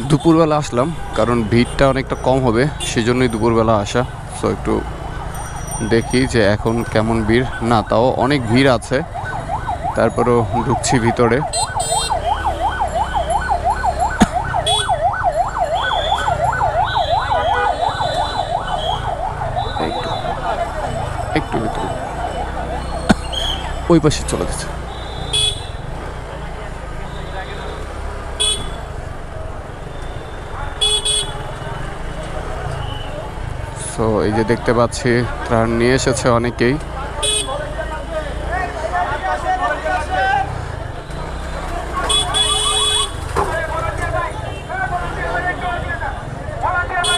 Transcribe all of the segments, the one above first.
দুপুরবেলা আসলাম, কারণ ভিড়টা অনেকটা কম হবে, সেজন্যই দুপুরবেলা আসা। সো একটু দেখি যে এখন কেমন ভিড়। না, তাও অনেক ভিড় আছে। তারপরেও ঢুকছি ভিতরে। একটু ভিতরে। ওই পাশে চলে গেছে। সো এই যে দেখতে পাচ্ছি ত্রাণ নিয়ে এসেছে অনেকেই। ভলান্টিয়ার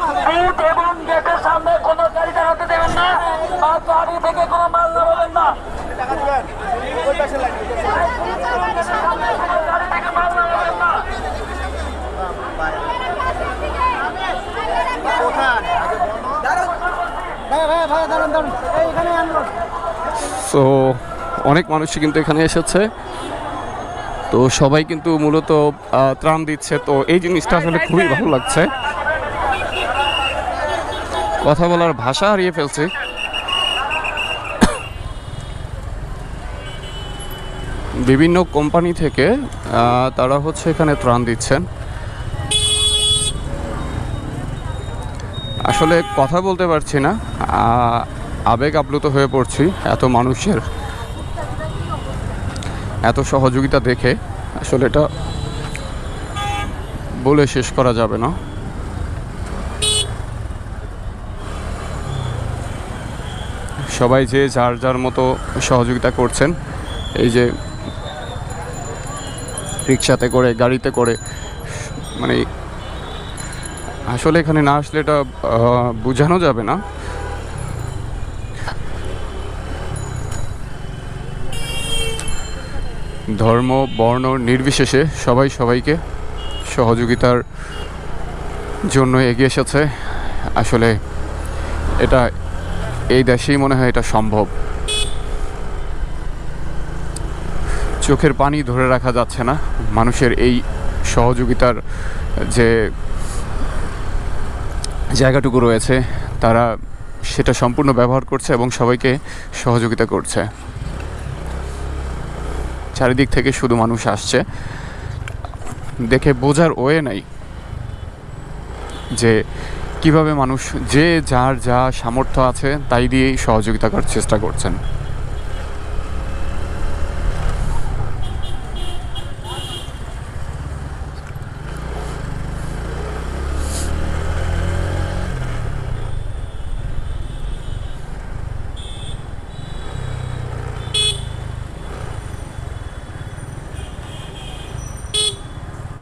করছি এবং গেটের সামনে গাড়ি দাঁড়াতে দেবেন না। গাড়ি থেকে মাল নামাবেন না। সো অনেক মানুষই কিন্তু এখানে এসেছে। তো সবাই কিন্তু মূলত ত্রাণ দিচ্ছে। তো এই জিনিসটা আসলে খুবই ভালো লাগছে। কথা বলার ভাষা হারিয়ে ফেলছে। বিভিন্ন কোম্পানি থেকে তারা হচ্ছে এখানে ত্রাণ দিচ্ছেন। আসলে কথা বলতে পারছি না। আবেগ আপ্লুত হয়ে পড়ছি এত মানুষের, এত সহযোগিতা দেখে। আসলে এটা বলে শেষ করা যাবে না। সবাই যে যার যার মতো সহযোগিতা করছেন, এই যে রিক্সাতে করে, গাড়িতে করে মানে আসলে এখানে না আসলে এটা বোঝানো যাবে না। ধর্ম, বর্ণ নির্বিশেষে সবাই সবাইকে সহযোগিতার জন্য এগিয়ে এসেছে। আসলে এটা এই দেশেই মনে হয় এটা সম্ভব। চোখের পানি ধরে রাখা যাচ্ছে না। মানুষের এই সহযোগিতার যে জায়গাটুকু রয়েছে, তারা সেটা সম্পূর্ণ ব্যবহার করছে এবং সবাইকে সহযোগিতা করছে। চারিদিক থেকে শুধু মানুষ আসছে। দেখে বোঝার ওয়ে নাই যে কীভাবে মানুষ যে যার যা সামর্থ্য আছে তাই দিয়েই সহযোগিতা করার চেষ্টা করছেন?